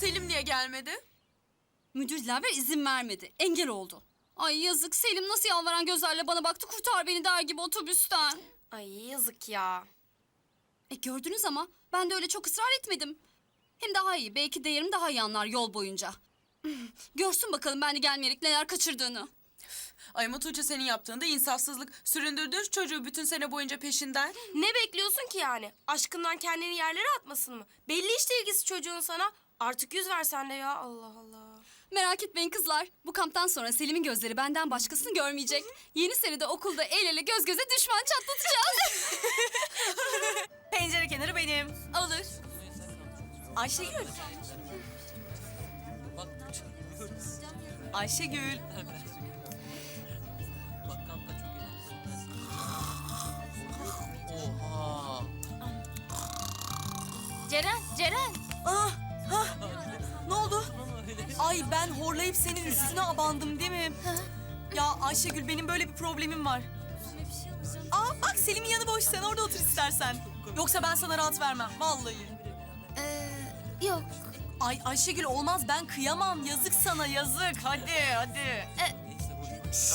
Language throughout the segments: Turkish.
Selim niye gelmedi? Müdür Dilaver izin vermedi. Engel oldu. Ay yazık Selim nasıl yalvaran gözlerle bana baktı kurtar beni der gibi otobüsten. Ay yazık ya. E gördünüz ama ben de öyle çok ısrar etmedim. Hem daha iyi belki değerim daha iyi anlar yol boyunca. Görsün bakalım ben de gelmeyerek neler kaçırdığını. Ay ama Tuğçe senin yaptığında insafsızlık. Süründürdü çocuğu bütün sene boyunca peşinden. Ne bekliyorsun ki yani? Aşkından kendini yerlere atmasın mı? Belli işte ilgisi çocuğun sana. Artık yüz versen de ya Allah Allah. Merak etmeyin kızlar. Bu kamptan sonra Selim'in gözleri benden başkasını görmeyecek. Yeni senede okulda el ele göz göze düşman çatlatacağız. Pencere kenarı benim. Alır. Ayşegül. Ayşegül. Oha. Ceren, Ceren. Ah, ah. Ne oldu? Ay ben horlayıp senin üstüne abandım değil mi? Ya Ayşegül benim böyle bir problemim var. Aa bak Selim'in yanı boş sen orada otur istersen. Yoksa ben sana rahat vermem vallahi. Ee, yok. Ay Ayşegül olmaz ben kıyamam yazık sana yazık hadi hadi.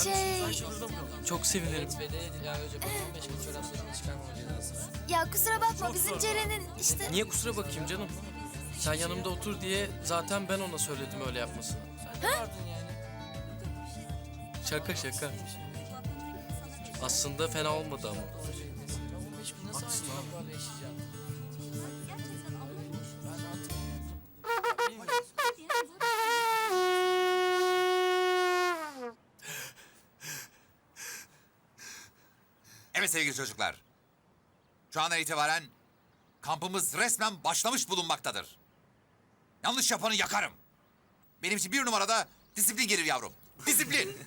Şey, Çok sevinirim. ya kusura bakma bizim Ceren'in işte... Niye kusura bakayım canım? Sen yanımda otur diye zaten ben ona söyledim öyle yapmasını. Şaka şaka. Aslında fena olmadı ama. Haklısın abi. Evet sevgili çocuklar. Şu andan itibaren kampımız resmen başlamış bulunmaktadır. Yanlış yapanı yakarım. Benim için bir numarada disiplin gelir yavrum. Disiplin.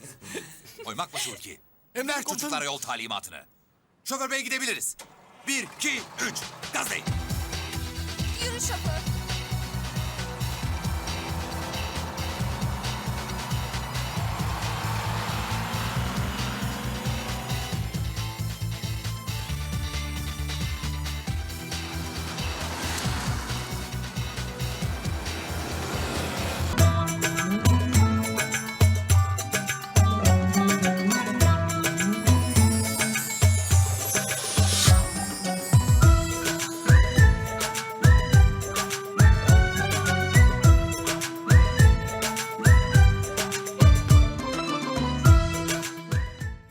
Oymak başı Hulki. Ver çocuklara yol talimatını. Şoför bey gidebiliriz. Bir, iki, üç. Gazlayın. Yürü şoför.